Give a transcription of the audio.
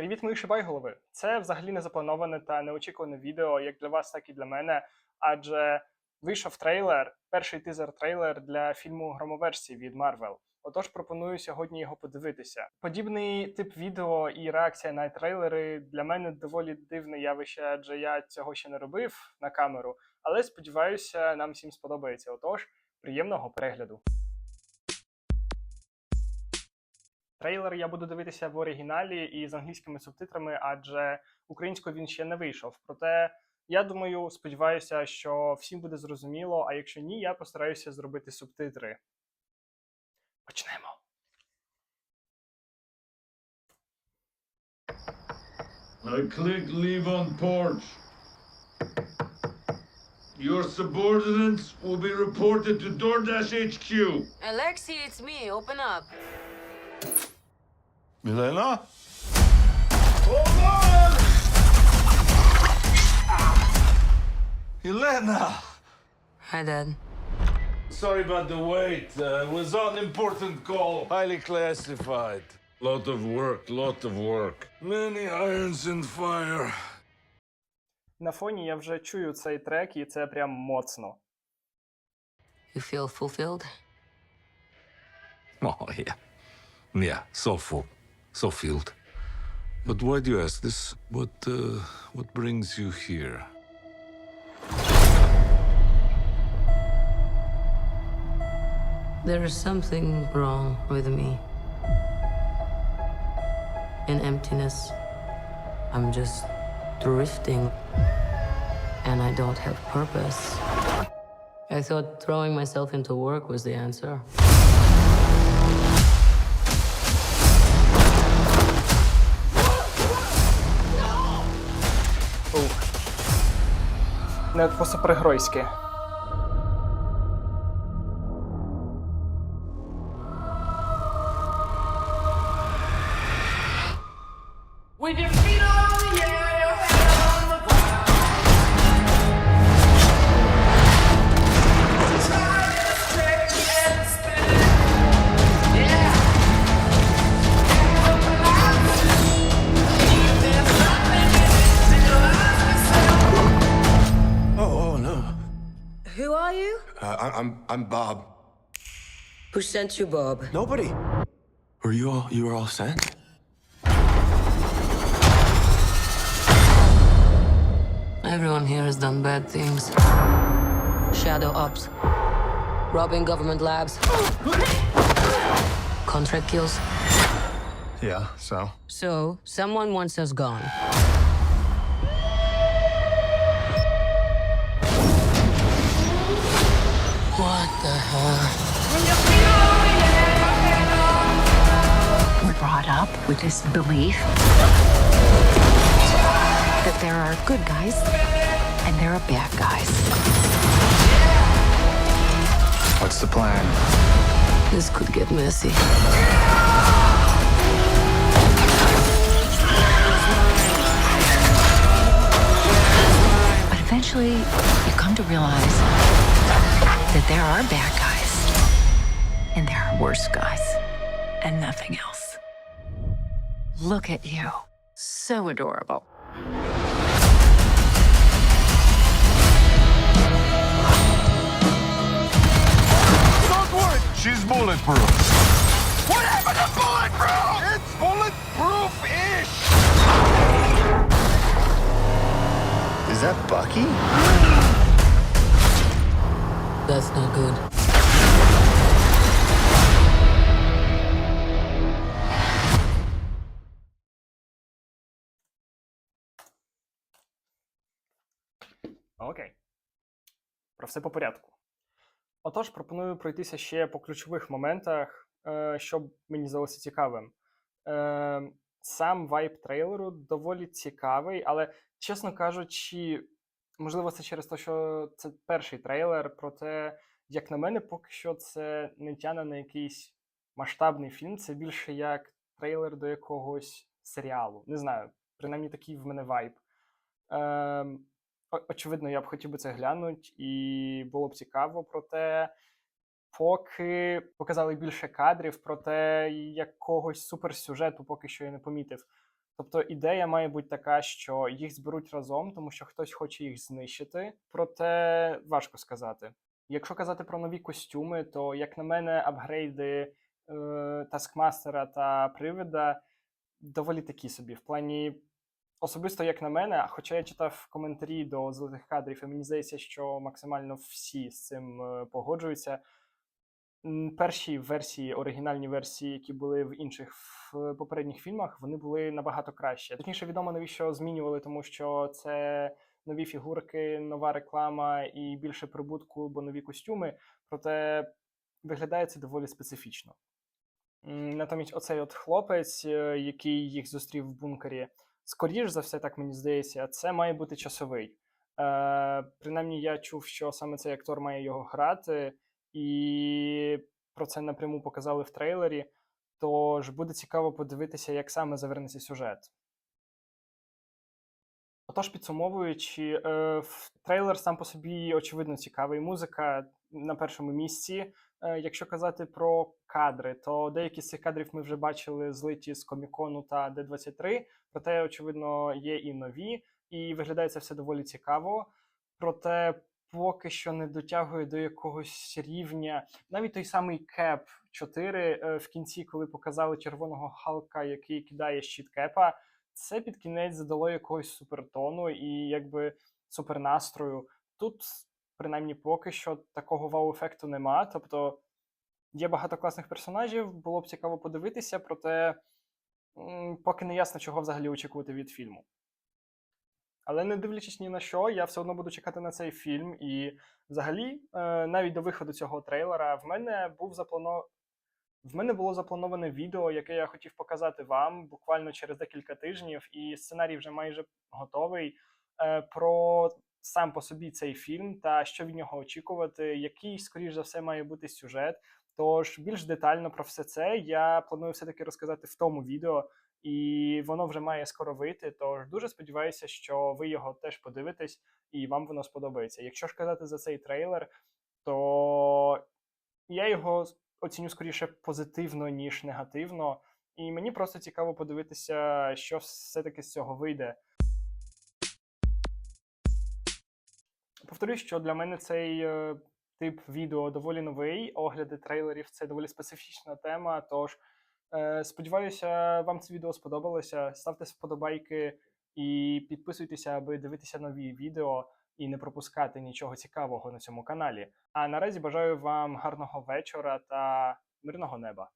Привіт, мої шибайголови! Це взагалі не заплановане та неочікуване відео як для вас, так і для мене. Адже вийшов трейлер, перший тизер-трейлер для фільму Громоверсії від Marvel. Отож, пропоную сьогодні його подивитися. Подібний тип відео і реакція на трейлери для мене доволі дивне явище, адже я цього ще не робив на камеру. Але сподіваюся, нам всім сподобається. Отож, приємного перегляду. Трейлер я буду дивитися в оригіналі і з англійськими субтитрами, адже українською він ще не вийшов. Проте я думаю, сподіваюся, що всім буде зрозуміло. А якщо ні, я постараюся зробити субтитри. Почнемо. I click leave on porch. Your subordinates will be reported to DoorDash HQ. Alexi, it's me. Open up. Milena? Elena! Hi, Dad. Sorry about the wait. Uh, it was on important call. Highly classified. Lot of work, lot of work. Many irons in fire. На фоні я вже чую цей трек, і це прям моцно. You feel fulfilled? Oh, yeah. Yeah, so full. So filled. But why do you ask this? What, uh, what brings you here? There is something wrong with me. In emptiness, I'm just drifting, and I don't have purpose. I thought throwing myself into work was the answer. Не по-супергройськи. With your feet on the air, I- I'm I'm Bob. Who sent you, Bob? Nobody. Were you all you were all sent? Everyone here has done bad things. Shadow ops, robbing government labs, contract kills. Yeah. So. So, someone wants us gone. We're brought up with this belief that there are good guys and there are bad guys. What's the plan? This could get messy. But eventually, you come to realize that there are bad guys and there are worse guys and nothing else. Look at you. So adorable. Don't worry, she's bulletproof. What happened to bulletproof? It's bulletproof-ish. Is that Bucky? That's not good. Окей. Про все по порядку. Отож, пропоную пройтися ще по ключових моментах, е, щоб мені здалося цікавим. Е, сам вайб трейлеру доволі цікавий, але, чесно кажучи, можливо, це через те, що це перший трейлер, проте, як на мене, поки що це не тяне на якийсь масштабний фільм, це більше як трейлер до якогось серіалу. Не знаю, принаймні такий в мене вайб. Ем, очевидно, я б хотів би це глянути, і було б цікаво, проте поки показали більше кадрів, проте якогось суперсюжету поки що я не помітив. Тобто ідея має бути така, що їх зберуть разом, тому що хтось хоче їх знищити. Проте важко сказати. Якщо казати про нові костюми, то, як на мене, апгрейди е, Таскмастера та Привида доволі такі собі. В плані, особисто як на мене, хоча я читав коментарі до золотих кадрів, і мені здається, що максимально всі з цим е, погоджуються. Перші версії, оригінальні версії, які були в інших в попередніх фільмах, вони були набагато краще. Точніше, відомо навіщо змінювали, тому що це нові фігурки, нова реклама і більше прибутку, бо нові костюми. Проте виглядає це доволі специфічно. Натомість, оцей от хлопець, е, який їх зустрів в бункері, скоріш за все, так мені здається, це має бути часовий. Е, принаймні, я чув, що саме цей актор має його грати, і про це напряму показали в трейлері. Тож буде цікаво подивитися, як саме завернеться сюжет. Отож, підсумовуючи, е, трейлер сам по собі очевидно цікавий. Музика на першому місці. Е, Якщо казати про кадри, то деякі з цих кадрів ми вже бачили злиті з комікону та Д23, проте, очевидно, є і нові, і виглядає це все доволі цікаво. Проте поки що не дотягує до якогось рівня. Навіть той самий Кеп 4 е, в кінці, коли показали червоного Халка, який кидає щит Кепа, це під кінець задало якогось супертону і якби супернастрою. Тут, принаймні, поки що такого вау-ефекту нема. Тобто є багато класних персонажів, було б цікаво подивитися, проте поки не ясно, чого взагалі очікувати від фільму. Але не дивлячись ні на що, я все одно буду чекати на цей фільм. І взагалі, е, навіть до виходу цього трейлера, в мене був заплано... В мене було заплановане відео, яке я хотів показати вам буквально через декілька тижнів, і сценарій вже майже готовий. е, Про сам по собі цей фільм та що від нього очікувати, який, скоріш за все, має бути сюжет. Тож більш детально про все це я планую все-таки розказати в тому відео, і воно вже має скоро вийти. Тож дуже сподіваюся, що ви його теж подивитесь і вам воно сподобається. Якщо ж казати за цей трейлер, то я його оціню скоріше позитивно, ніж негативно. І мені просто цікаво подивитися, що все-таки з цього вийде. Повторюсь, що для мене цей е, тип відео доволі новий. Огляди трейлерів це доволі специфічна тема. Тож е, сподіваюся, вам це відео сподобалося. Ставте вподобайки і підписуйтеся, аби дивитися нові відео і не пропускати нічого цікавого на цьому каналі. А наразі бажаю вам гарного вечора та мирного неба.